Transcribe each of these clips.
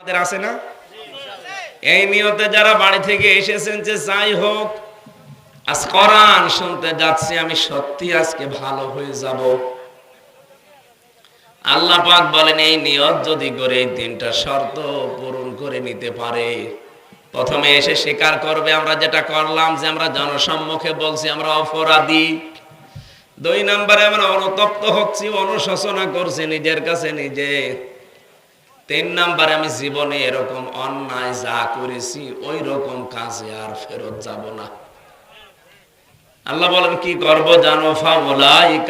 আমাদের আছে না? এই নিয়তে যারা বাড়ি থেকে এসেছেন যে যাই হোক, আজ শুনতে যাচ্ছি, আমি সত্যি আজকে ভালো হয়ে যাব। আল্লাহ পাক বলেন, এই নিয়ত যদি করে এই শর্ত পূরণ করে নিতে পারে। প্রথমে এসে স্বীকার করবে, আমরা যেটা করলাম যে আমরা জনসম্মুখে বলছি, আমরা অপরাধী। দুই নম্বরে আমরা অনুতপ্ত হচ্ছি, অনুশোচনা করছি, নিজের কাছে নিজে তিন নাম্বারে আমি জীবনে এরকম অন্যায় যা করেছি ওই রকম কাজে আর ফেরত যাব না। আল্লাহ বলেন, কি করব জানো?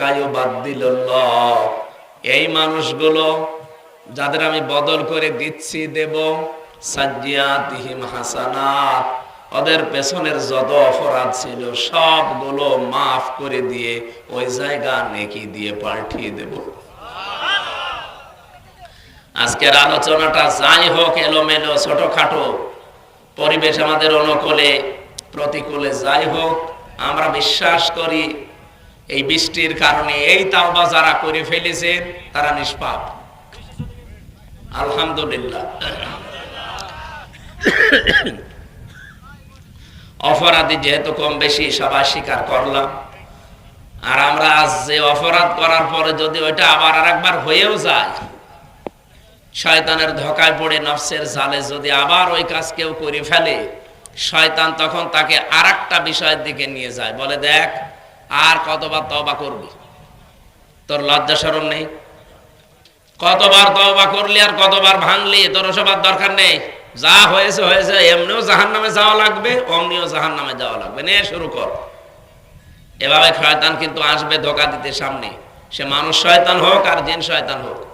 কায়ু বাদ দিল এই মানুষগুলো যাদের আমি বদল করে দিচ্ছি, দেব ওদের পেছনের যত অপরাধ ছিল, সবগুলো মাফ করে দিয়ে ওই জায়গা নেকি দিয়ে পাঠিয়ে দেবো। আজকের আলোচনাটা যাই হোক, এলোমেলো, ছোটখাটো। পরিবেশ আমাদের অনুকূলে, প্রতিকূলে যাই হোক, আমরা বিশ্বাস করি এই বৃষ্টির কারণে এই তাওবা যারা করে ফেলেছে, তারা নিষ্পাপ। আলহামদুলিল্লাহ। অপরাধী যেহেতু কম বেশি, সবাই স্বীকার করলাম। আর আমরা আজ যে অপরাধ করার পরে যদি ওইটা আবার আর একবার হয়েও যায় শয়তানের ধোকায় পড়ে নফসের জালে যদি আবার ওই কাজ কেউ করে ফেলে, শয়তান তখন তাকে আর একটা বিষয়ের দিকে নিয়ে যায়। বলে, দেখ, আর কতবার তবা করবি? তোর লজ্জা সরম নেই? কতবার তবা করলি আর কতবার ভাঙলি? তোর ওসবার দরকার নেই? যা হয়েছে হয়েছে, এমনিও জাহান নামে যাওয়া লাগবে, অমনিও জাহান নামে যাওয়া লাগবে। নে, শুরু কর। এভাবে শয়তান কিন্তু আসবে ধোকা দিতে সামনে। সে মানুষ শয়তান হোক আর জিন শয়তান হোক।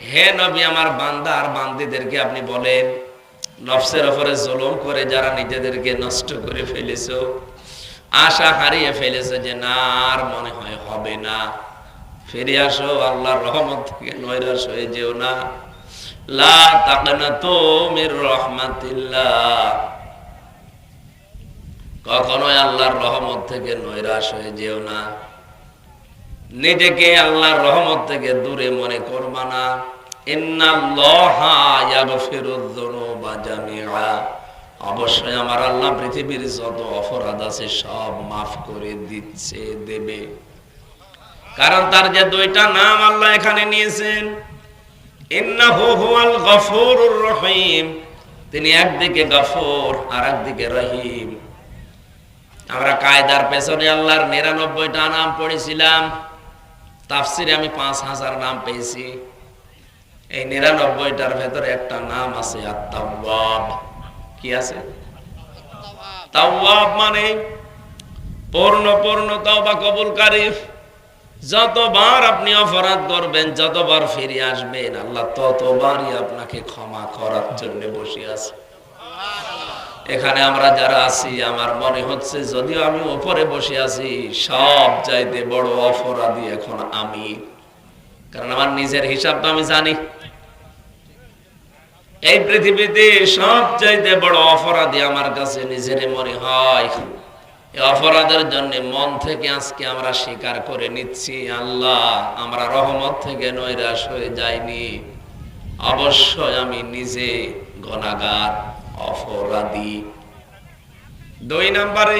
হে নবী, আমার বান্দা আর বান্দিদেরকে আপনি বলেন, নফসের ওপরে জুলুম করে যারা নিজেদেরকে নষ্ট করে ফেলেছো, আশা হারিয়ে ফেলেছে যে না, আর মনে হয় হবে না। ফিরে আসো, আল্লাহর রহমত থেকে নৈরাশ হয়ে যেও না। লা তাকনাতু মির রাহমাতিল্লাহ। কখনোই আল্লাহর রহমত থেকে নৈরাশ হয়ে যেও না। নিজেকে আল্লাহর রহমত থেকে দূরে মনে করবা না। অবশ্যই আমার আল্লাহ পৃথিবীর সব মাফ করে দিচ্ছে, দেবে। কারণ তার যে দুইটা নাম আল্লাহ এখানে নিয়েছেন রহিম। তিনি একদিকে গফর আর একদিকে রহিম। আমরা কায়দার পেছনে আল্লাহর নিরানব্বইটা নাম পড়েছিলাম। তাফসিরে আমি পাঁচ হাজার নাম পেয়েছি। এই নিরানব্বইটার ভেতরে একটা নাম আছে কি আছে? মানে পূর্ণ পূর্ণ তওবা কবুলকারী যতবার আপনি অপরাধ করবেন, যতবার ফিরে আসবেন, আল্লাহ ততবারই আপনাকে ক্ষমা করার জন্য বসে আছে। এখানে আমরা যারা আছি, আমার মনে হচ্ছে যদিও আমি উপরে বসে আছি, সব চাইতে বড় অপরাধী এখন আমি। কারণ আমার নিজের হিসাব তো আমি জানি। এই পৃথিবীতে সব চাইতে বড় অপরাধী আমার কাছে নিজের মনে হয়। এই অপরাধের জন্য মন থেকে আজকে আমরা স্বীকার করে নিচ্ছি, আল্লাহ, আমরা রহমত থেকে নৈরাশ হয়ে যাইনি। অবশ্যই আমি নিজে গণাগার অপরাধী। দুই নাম্বারে,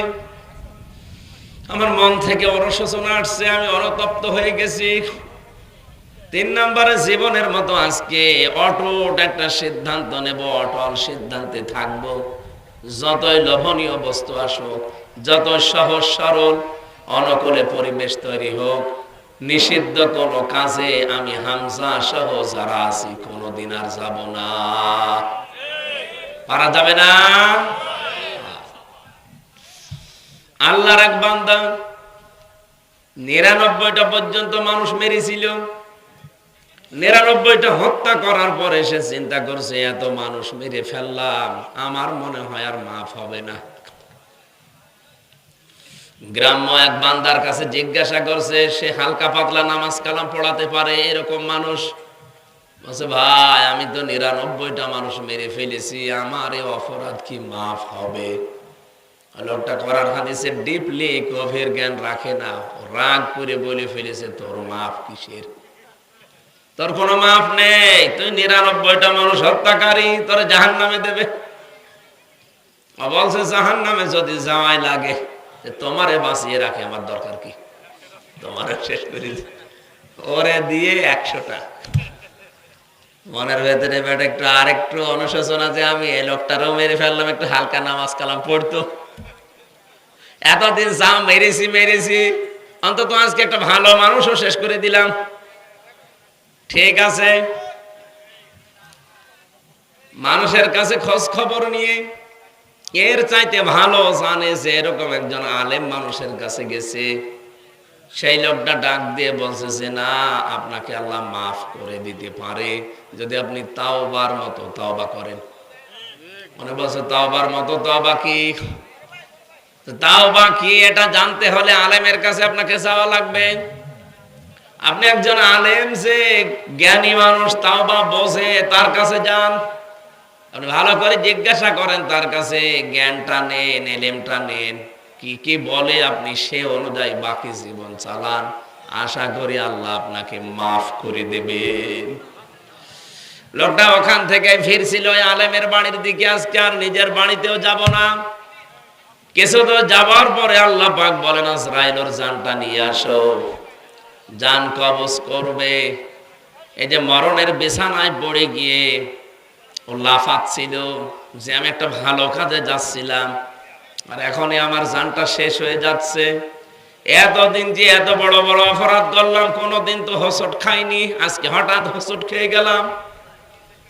আমার মন থেকে অনুশোচনা আসছে, আমি অনুতপ্ত হয়ে গেছি। তিন জীবনের মতো আজকে অটুট একটা সিদ্ধান্ত নেব, অটল সিদ্ধান্তে থাকব। যতই লোভনীয় বস্তু আসুক যত সহজ সরল, অনুকূলে পরিবেশ তৈরি হোক, নিষিদ্ধ কোনো কাজে আমি হামজা সহ যারা আছি, কোনোদিন আর যাব না। পারা যাবে না। আল্লাহর এক বান্দা নিরানব্বইটা পর্যন্ত মানুষ মেরেছিল। নিরানব্বইটা হত্যা করার পরে সে চিন্তা করছে, এত মানুষ মেরে ফেললাম, আমার মনে হয় আর মাফ হবে না। গ্রাম্য এক বান্দার কাছে জিজ্ঞাসা করছে, সে হালকা পাতলা নামাজ কালাম পড়াতে পারে এরকম মানুষ? বলছে, ভাই, আমি তো নিরানব্বইটা মানুষ মেরে ফেলেছি, আমার এই অপরাধ কি মাফ হবে? লোকটা করার হাদিসে ডিপলি গভীর জ্ঞান রাখে না, রাগ করে বলে ফেলেছে, তোর মাফ কিসের? তোর কোনো মাফ নেই, তুই নিরানব্বইটা মানুষ হত্যাকারী, তোর জাহান নামে দেবে বলছে জাহান নামে যদি যাওয়াই লাগে তোমারে বাঁচিয়ে রাখে আমার দরকার কি? তোমারে শেষ করে ওরে দিয়ে একশোটা। মনের ভেতরে বেটা একটু আর একটু অনুশোচনা যে আমি এই লোকটারও মেরে ফেললাম, একটু হালকা নামাজ কালাম পড়তো। এতদিন যা মেরেছি মেরেছি, অন্তত আজকে একটা ভালো মানুষও শেষ করে দিলাম। ঠিক আছে। মানুষের কাছে খোঁজ খবর নিয়ে, এর চাইতে ভালো জানে যে এরকম একজন আলেম মানুষের কাছে গেছে। সেই লোকটা ডাক দিয়ে বলছে যে, না, আপনাকে আল্লাহ মাফ করে দিতে পারে। যদি আপনি তাওবার মতো তাওবা করেন। মনে বলছে, তাওবার মতো তাওবা কি? তাওবা কি, এটা জানতে হলে আলেমের কাছে আপনাকে যাওয়া লাগবে। আপনি একজন আলেম যে জ্ঞানী মানুষ, তাওবা বোঝে, তার কাছে যান। আপনি ভালো করে জিজ্ঞাসা করেন তার কাছে, জ্ঞানটা নেন, এলেমটা নেন। কি কি বলে আপনি সে অনুযায়ী বাকি জীবন চালান? আশা করি আল্লাহ আপনাকে মাফ করে দেবেন। লোকটা ওখান থেকে ফিরছিল আলেমের বাড়ির দিকে আজকে আর নিজের বাড়িতেও যাব না। কিছু তো যাবার পরে আল্লাহ পাক বলেন, আজরাইলর জানটা নিয়ে আসো। জান কবজ করবে। এই যে মরণের বিছানায় পড়ে গিয়ে ও লাফাচ্ছিল। যে আমি একটা ভালো কাজে যাচ্ছিলাম আর এখনই আমার জানটা শেষ হয়ে যাচ্ছে। এতদিন যে এত বড় বড় অপরাধ করলাম, কোনোদিন তো হোসট খাইনি। আজকে হঠাৎ হোসট খেয়ে গেলাম।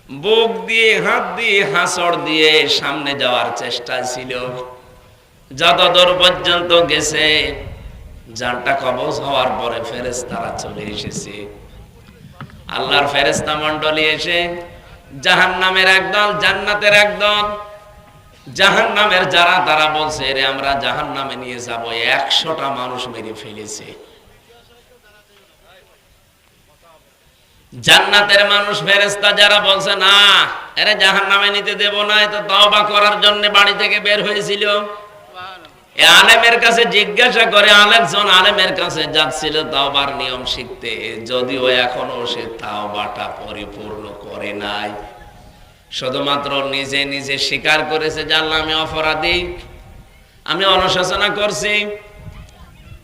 বুক দিয়ে, হাত দিয়ে হাসড় দিয়ে সামনে যাওয়ার চেষ্টা ছিল। যত দূর পর্যন্ত গেছে, জানটা কবজ হওয়ার পরে ফেরেস্তারা চলে এসেছে। আল্লাহর ফেরেস্তা মন্ডলী এসে জাহান নামের একদল, জান্নাতের একদল জাহান নামের যারা তারা বলছে রে আমরা জাহান নামে নিয়ে যাব, একশোটা মানুষ মেরে ফেলেছে। জান্নাতের মানুষ ফেরেস্তা যারা বলছে, না, এরে জাহান নামে নিতে দেব না তো তওবা করার জন্য বাড়ি থেকে বের হয়েছিল। আলেমের কাছে জিজ্ঞাসা করে আলেকজন আলেমের কাছে যাচ্ছিল তাওবার নিয়ম শিখতে, যদিও এখনও সে তাওবাটা পরিপূর্ণ করে নাই। শুধুমাত্র নিজে নিজে স্বীকার করেছে জানলাম আমি অপরাধী, আমি অনুশোচনা করছি,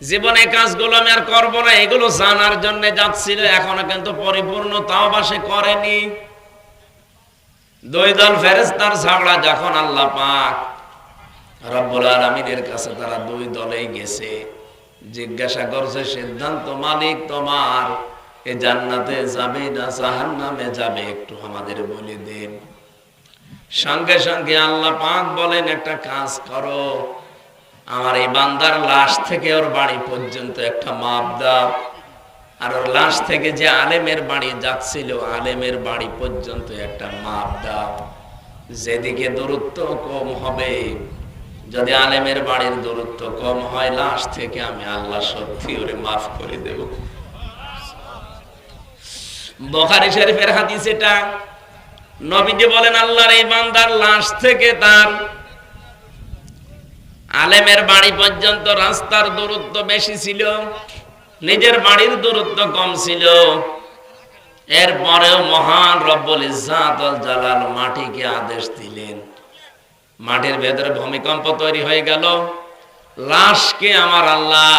জীবনে কাজগুলো আমি আর করব না, এগুলো জানার জন্য যাচ্ছিল, এখনও কিন্তু পরিপূর্ণ তাওবা সে করেনি। দুই দল ফেরেস্তার ঝগড়া যখন আল্লাহ পাক রব্বুল আলমিনের কাছে তারা দুই দলেই গেছে, জিজ্ঞাসা করছে, সিদ্ধান্ত মালিক তোমার, এ জান্নাতে যাবে না জাহান্নামে যাবে? একটু আমাদের বলে দেন। সঙ্গে সঙ্গে আল্লাহ পাক বলেন, একটা কাজ করো। আমার এই বান্দার লাশ থেকে ওর বাড়ি পর্যন্ত একটা মাপ দাও। আর ওর লাশ থেকে যে আলেমের বাড়ি যাচ্ছিল, আলেমের বাড়ি পর্যন্ত একটা মাপ দাও। যেদিকে দূরত্ব কম হবে, যদি আলেমের বাড়ির দূরত্ব কম হয়, লাশ থেকে আমি আল্লাহ সত্যি ওরে মাফ করে দেব। বখারি শরীফের হাদিস এটা। নবীজি বলেন, আল্লাহর এই বান্দার লাশ থেকে তার আলেমের বাড়ি পর্যন্ত রাস্তার দূরত্ব বেশি ছিল, নিজের বাড়ির দূরত্ব কম ছিল। এরপরেও মহান রব্বুল ইজ্জাত জালাল মাটিকে আদেশ দিলেন। মাটির ভেতরে ভূমিকম্প তৈরি হয়ে গেল। লাশকে আমার আল্লাহ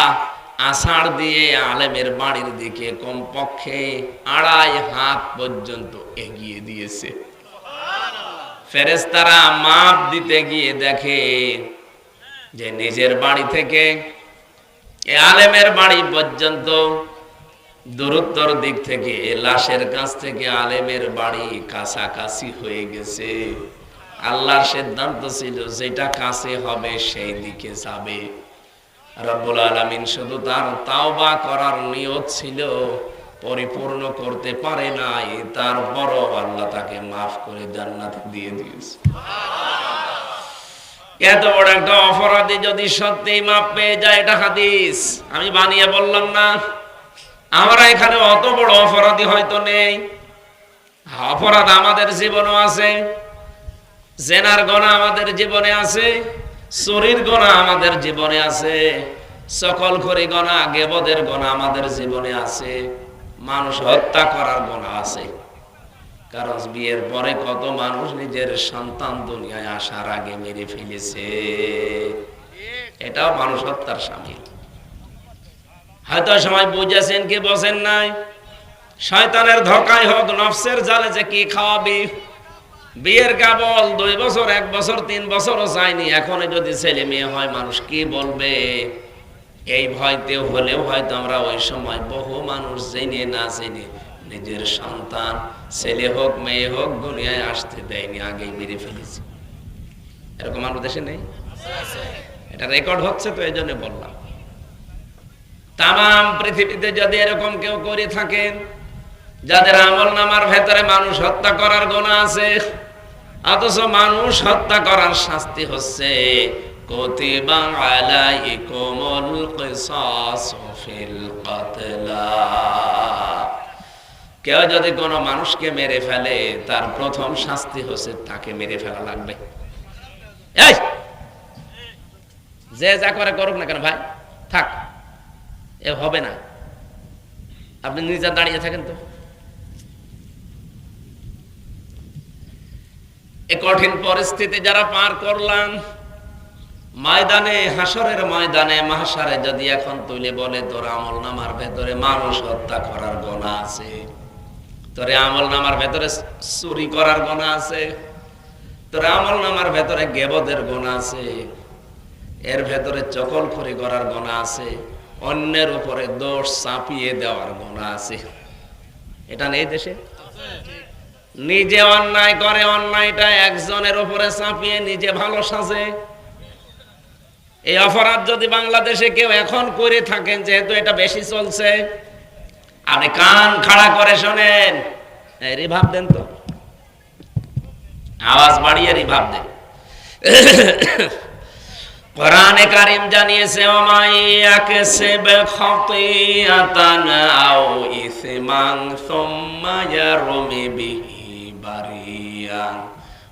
আষাঢ় দিয়ে আলেমের বাড়ির দিকে কমপক্ষে আড়াই হাত পর্যন্ত এগিয়ে দিয়েছে। ফেরেস্তারা মাপ দিতে গিয়ে দেখে যে নিজের বাড়ি থেকে এ আলেমের বাড়ি পর্যন্ত দূরত্বর দিক থেকে লাশের কাছ থেকে আলেমের বাড়ি কাছাকাছি হয়ে গেছে। আল্লাহর সিদ্ধান্ত ছিল, যেটা কাছে হবে সেই দিকে যাবে। রব্বুল আলমিন শুধু তার তাওবা করার নিয়ত ছিল পরিপূর্ণ করতে পারে নাই তারপরও আল্লাহ তাকে মাফ করে জান্নাতে দিয়ে দিয়েছে। এত বড় একটা অপরাধী যদি সত্যি মাপ পেয়ে যায়, এটা হাদিস। আমি বানিয়ে বললাম না, আমরা এখানে অত বড় অপরাধী হয়তো নেই। অপরাধ আমাদের জীবনও আছে, জেনার গোনা আমাদের জীবনে আছে, চুরির গোনা আমাদের জীবনে আছে, সকল করে গোনা, গেবদের গোনা আমাদের জীবনে আছে। মানুষ হত্যা করার গোনা আছে। কারণ বিয়ের পরে কত মানুষ নিজের সন্তান দুনিয়ায় আসার আগে মেরে ফেলেছে। এটাও মানুষ হত্যার সামিল হয়তো সময় বুঝেছেন কি বসেন নাই? শয়তানের ধোকায় হোক, নফসের জালে যে কি খাওয়াবি? বিয়ের কাবল দুই বছর, এক বছর, তিন বছরও চাইনি এখন যদি ছেলে মেয়ে হয়, মানুষ কি বলবে? এই ভয়তে হলেও হয়তো আমরা ওই সময় বহু মানুষ জেনে না জেনে নিজের সন্তান, ছেলে হোক, মেয়ে হোক, দুনিয়ায় আসতে দেয়নি, আগেই মেরে ফেলেছি। এরকম আমাদের দেশে নেই? এটা রেকর্ড হচ্ছে তো এই জন্য বললাম। তাম পৃথিবীতে যদি এরকম কেউ করে থাকেন, যাদের আমল নামার ভেতরে মানুষ হত্যা করার গোনা আছে, অথচ মানুষ হত্যা করার শাস্তি হচ্ছে কতিবা আলাইকুমুল কিসাসু ফিল কতলা কেউ যদি কোনো মানুষকে মেরে ফেলে, তার প্রথম শাস্তি হচ্ছে তাকে মেরে ফেলা লাগবে। যে যা করে করুক না কেন ভাই, থাক, এ হবে না। আপনি নিজে দাঁড়িয়ে থাকেন তো। এ কঠিন পরিস্থিতি যারা পার করলাম ময়দানে হাসরের ময়দানে মাহাসারে যদি এখন তুলে বলে, তোর আমল নামার ভেতরে মানুষ হত্যা করার গোনা আছে। তোর আমল নামার ভেতরে চুরি করার গোনা আছে। তোর আমল নামার ভেতরে গেবদের গোনা আছে। এর ভেতরে চকল খড়ি করার গোনা আছে। অন্যের উপরে দোষ চাপিয়ে দেওয়ার গোনা আছে। এটা নেই দেশে? নিজে অন্যায় করে, অন্যায়টা একজনের উপরে চাপিয়ে নিজে ভালো সাজে। এই অপরাধ যদি বাংলাদেশে কেউ এখন করে থাকেন, যেহেতু এটা বেশি চলছে, আপনি কান খাড়া করে শোনেন। রিভাব দেন তো। আওয়াজ বাড়িয়ে রিভাব দেন। কোরআনে কারিম জানিয়েছে ওমাইয়াকে সেবে খতিয়াতান আও ইসমান সুম্মা ইয়ারমি বিহি বারিয়ান।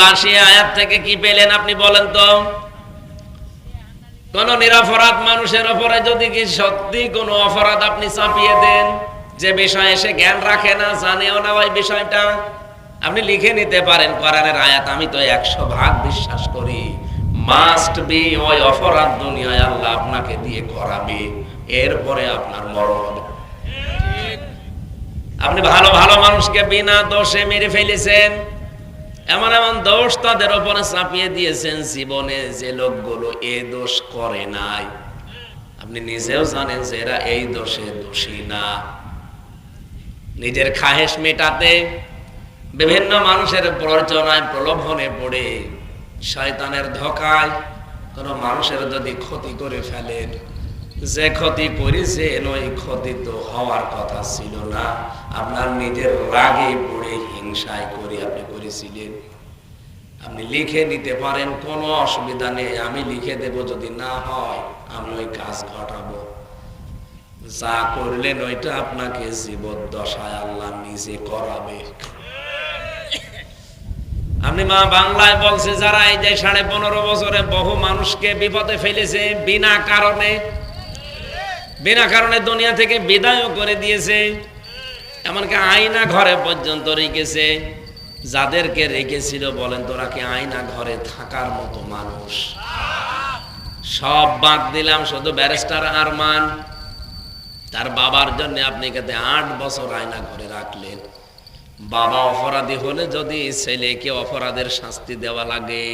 বাসী আয়াত থেকে কি পেলেন আপনি বলেন তো? কোন নিরপরাধ মানুষের উপরে যদি কি সত্যি কোনো অপরাধ আপনি চাপিয়ে দেন যে বিষয়ে সে জ্ঞান রাখে না জানেও না ওই বিষয়টা আপনি লিখে নিতে পারেন কোরআনের আয়াত। আমি তো একশো ভাগ বিশ্বাস করি। মাস্ট বি ওই অপরাধ দুনিয়ায় আল্লাহ আপনাকে দিয়ে করাবে। এরপরে আপনার মরণ হবে। আপনি ভালো ভালো মানুষকে বিনা দোষে মেরে ফেলেছেন। এমন এমন দোষ তাদের উপরে চাপিয়ে দিয়েছেন জীবনে যে লোকগুলো এ দোষ করে নাই। আপনি নিজেও জানেন যে এরা এই দোষে দোষী না। নিজের খাহেস মেটাতে বিভিন্ন মানুষের প্ররোচনায় প্রলোভনে পড়ে, শয়তানের ধোকায় কোনো মানুষের যদি ক্ষতি করে ফেলেন, যে ক্ষতি করেছেন ওই ক্ষতি তো হওয়ার কথা ছিল না। আপনার নিজের রাগে পড়ে হিংসায় করে আপনি করেছিলেন। আপনি লিখে নিতে পারেন, কোনো অসুবিধা নেই। আমি লিখে দেব, যদি না হয়, আমি ওই কাজ ঘটাবো। যা করলেন, ওইটা আপনাকে জীবদ্দশায় আল্লাহ নিজে করাবে। আপনি মা বাংলায় বলছে, যারা এই যে সাড়ে পনেরো বছরে বহু মানুষকে বিপদে ফেলেছে, বিনা কারণে বিনা কারণে দুনিয়া থেকে বিদায়ও করে দিয়েছে। এমনকি আয়না ঘরে পর্যন্ত রেখেছে। যাদেরকে রেখেছিল বলেন, তোরা কি আয়না ঘরে থাকার মতো মানুষ? সব বাদ দিলাম, শুধু ব্যারিস্টার আরমান। তার বাবার জন্য আপনি কাতে আট বছর আয়না ঘরে রাখলেন। বাবা অপরাধী হলে যদি ছেলেকে অপরাধের শাস্তি দেওয়া লাগে।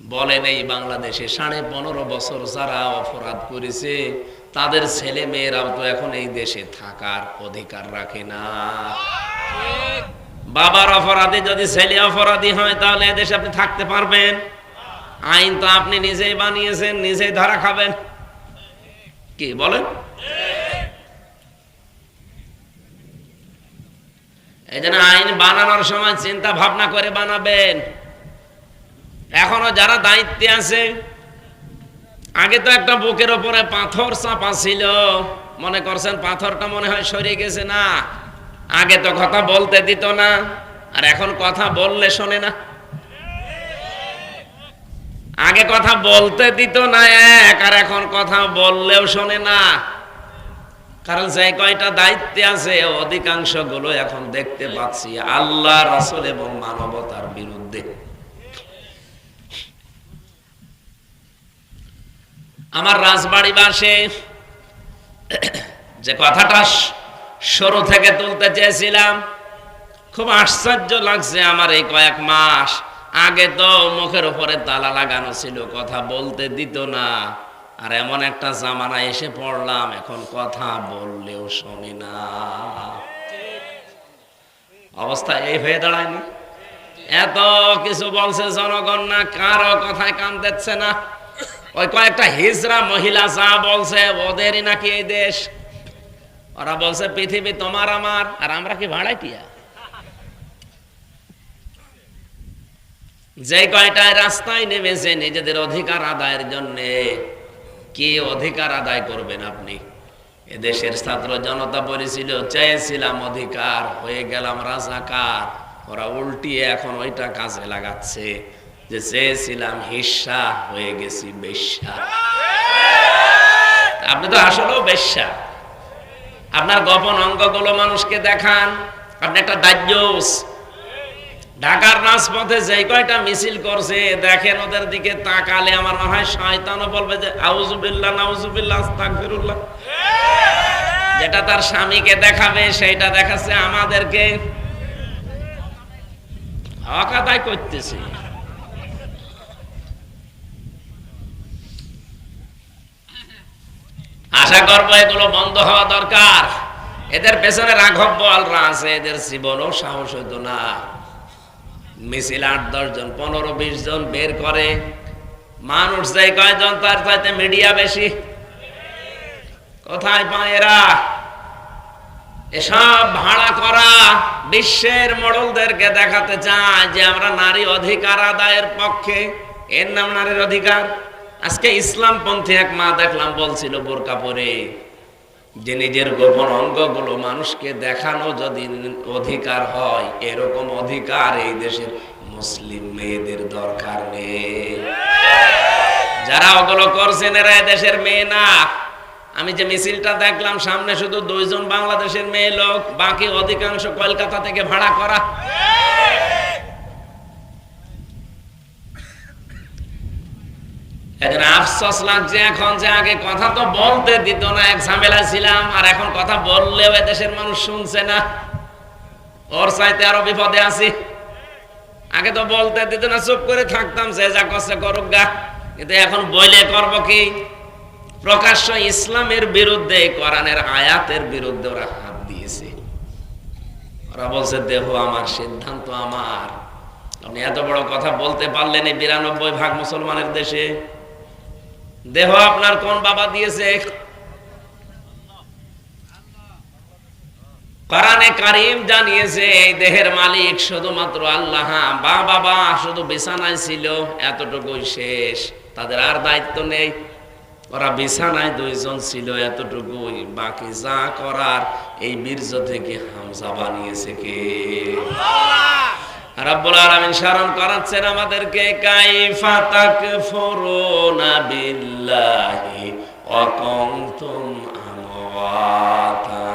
বলেন, এই বাংলাদেশে সাড়ে পনেরো বছর যারা অপরাধ করেছে তাদের ছেলে মেয়েরাও তো এখন এই দেশে থাকার অধিকার রাখে না। বাবার অপরাধী যদি ছেলে অপরাধী হয়, তাহলে এদেশে আপনি থাকতে পারবেন। আইন তো আপনি নিজেই বানিয়েছেন, নিজেই ধরা খাবেন। কি, বলেন? এই জন্য আইন বানানোর সময় চিন্তা ভাবনা করে বানাবেন। এখনও যারা দায়িত্বে আছে আগে তো একটা বুকের ওপরে পাথর চাপা ছিল। মনে করছেন পাথরটা মনে হয় সরিয়ে গেছে না? আগে তো কথা বলতে দিত না, আর এখন কথা বললে শোনে না। আগে কথা বলতে দিত না এক, আর এখন কথা বললেও শোনে না। কারণ যে কয়টা দায়িত্বে আছে অধিকাংশগুলো এখন দেখতে পাচ্ছি আল্লাহ, রাসূল এবং মানবতার বিরুদ্ধে। আমার রাজবাড়ি বাসে। যে কথাটা শুরু থেকে তুলতে চেয়েছিলাম, খুব আশ্চর্য লাগছে আমার এই কয়েক মাস। আগে তো মুখের উপরে তালা লাগানো ছিল, কথা বলতে দিত না। আর এমন একটা জামানা এসে পড়লাম, এখন কথা বললেও শোনে না। অবস্থা এই হয়ে দাঁড়ায়নি। এত কিছু বলছে জনগণ না, কারও কথায় কান দিচ্ছে না। ওই কয়েকটা হিজরা মহিলা যা বলছে, ওদেরই নাকি এই দেশ? ওরা বলছে, পৃথিবী তোমার আমার, আর আমরা কি ভাড়াটিয়া যে কয়টায় রাস্তায় নেমেছে নিজেদের অধিকার আদায়ের জন্য, কি অধিকার আদায় করবেন আপনি? এদেশের ছাত্র জনতা বলেছিল, চেয়েছিলাম অধিকার, হয়ে গেলাম রাজাকার। ওরা উল্টিয়ে এখন ওইটা কাজে লাগাচ্ছে। যে চেয়েছিলাম হিস্সা হয়ে গেছি বেশ্যা। আপনি তো আসলেও বেশ্যা। আপনার গোপন অঙ্গগুলো মানুষকে দেখান। আপনি একটা দাহ্যস ঢাকার রাজপথে যে কয়টা মিছিল করছে, দেখেন ওদের দিকে তাকালে আমার মনে হয় শয়তানও বলবে যে আউজুবিল্লাহ নাউজুবিল্লাহ আস্তাগফিরুল্লাহ। যেটা তার স্বামীকে দেখাবে, সেইটা দেখাচ্ছে আমাদেরকে। অকাদায় করতেছে। আশা করব এগুলো বন্ধ হওয়া দরকার। এদের পেছনে রাঘব বলরা আছে, এদের জীবনও সাহস হইতো না। মিছিল আট, দশ জন, পনেরো, বিশ জন বের করে। মানুষ যাই কয়জন, তার চাইতে মিডিয়া বেশি। কোথায় পায় এরা? এসব ভাড়া করা বিশ্বের মডলদেরকে দেখাতে চায় যে আমরা নারী অধিকার আদায়ের পক্ষে। এর নাম নারীর অধিকার? আজকে ইসলাম পন্থী এক মা দেখলাম বলছিল, বোরকা পরে। যে নিজের গোপন অঙ্গগুলো মানুষকে দেখানো যদি অধিকার হয়, এরকম অধিকার এই দেশের মুসলিম মেয়েদের দরকার নেই। যারা ওগুলো করছেন, এরা দেশের মেয়ে না। আমি যে মিছিলটা দেখলাম, সামনে শুধু দুইজন বাংলাদেশের মেয়ে লোক, বাকি অধিকাংশ কলকাতা থেকে ভাড়া করা। এখন আফসোস লাগছে এখন যে আগে কথা তো বলতে দিত না, এক ঝামেলা ছিলাম, আর এখন কথা বললেও দেশের মানুষ শুনছে না। ওর চাইতে আরও বিপদে আছি। আগে তো বলতে দিত না, চুপ করে থাকতাম, যে যা করছে করুক গা। কিন্তু এখন বইলে করব কি? প্রকাশ্য ইসলামের বিরুদ্ধে, কোরআনের আয়াতের বিরুদ্ধে ওরা হাত দিয়েছে। ওরা বলছে, দেহ আমার, সিদ্ধান্ত আমার। আপনি এত বড় কথা বলতে পারলেন এই বিরানব্বই ভাগ মুসলমানের দেশে। দেহ আপনার কোন বাবা দিয়েছে? কোরআনে কারিম জানিয়েছে, এই দেহের মালিক শুধুমাত্র আল্লাহ। বা বাবা শুধু বিছানায় ছিল, এতটুকুই শেষ। তাদের আর দায়িত্ব নেই। ওরা বিছানায় দুইজন ছিল, এতটুকুই। বাকি যা করার, এই বীর্য থেকে হামজা বানিয়েছে কে? রাব্বুল আলামিন স্মরণ করাচ্ছেন আমাদেরকে, কাইফা তাকফুরুনা বিল্লাহি ওয়া কুনতুম আমওয়াতা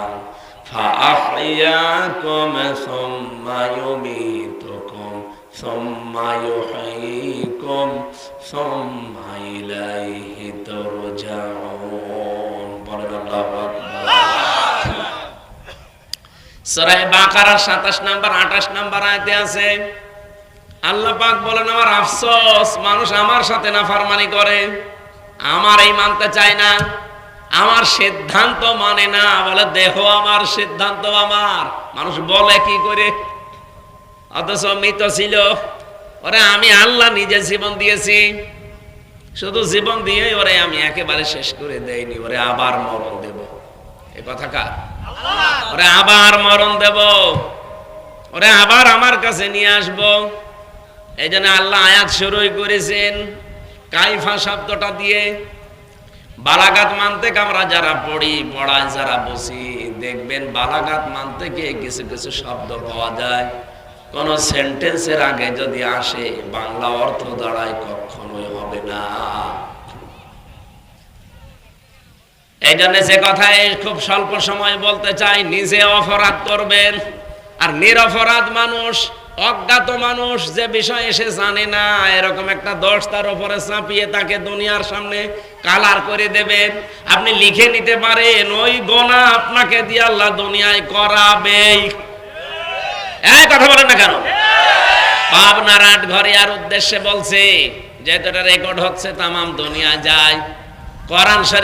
ফাআহইয়াকুম সুম্মা ইউমীতুকুম, সুম্মা ইউহয়ীকুম সুম্মা ইলাইহি তুরজাউন। বলেন আল্লাহু আকবার। সরাই বাকারার সাতাশ নাম্বার, আঠাশ নাম্বার আয়তে আছে, আল্লাহ পাক বলেন, আমার আফসোস, মানুষ আমার সাথে নাফারমানি করে, আমার এই মানতে চায় না, আমার সিদ্ধান্ত মানে না, বলে, দেহ আমার, সিদ্ধান্ত আমার। মানুষ বলে, কি করে? অথচ মৃত ছিল। ওরে, আমি আল্লাহ নিজে জীবন দিয়েছি। শুধু জীবন দিয়ে ওরে আমি একেবারে শেষ করে দেয়নি ওরে আবার মরণ দেব। এ কথা কার? ওরে আবার মরণ দেব। ওরে আবার আমার কাছে নিয়ে আসব। এই জন্য আল্লাহ আয়াত শুরুই করেছেন। কাইফা শব্দটা দিয়ে বালাগাত মানতে আমরা যারা পড়ি, পড়ায় যারা বসি, দেখবেন বালাগাত মানতে গিয়ে কিছু কিছু শব্দ পাওয়া যায়। কোন সেন্টেন্সের আগে যদি আসে, বাংলা অর্থ দাঁড়ায় কখনোই হবে না। এই জন্য সে কথায় খুব স্বল্প সময় বলতে চাই, নিজে অপরাধ করবেন। আর নিরপরাধ মানুষ, অজ্ঞাত মানুষ যে বিষয় এসে জানে না, এরকম একটা দোষ তার উপরে চাপিয়ে তাকে দুনিয়ার সামনে কালার করে দেবেন। আপনি লিখে নিতে পারেন, ওই গোনা আপনাকে দিয়ে আল্লাহ দুনিয়ায় করাবেই। এই কথা বলেন না কেন? পাবনার আট ঘরে আর উদ্দেশ্যে বলছে, যেহেতু এটা রেকর্ড হচ্ছে, তামাম দুনিয়া যায়। শরীফ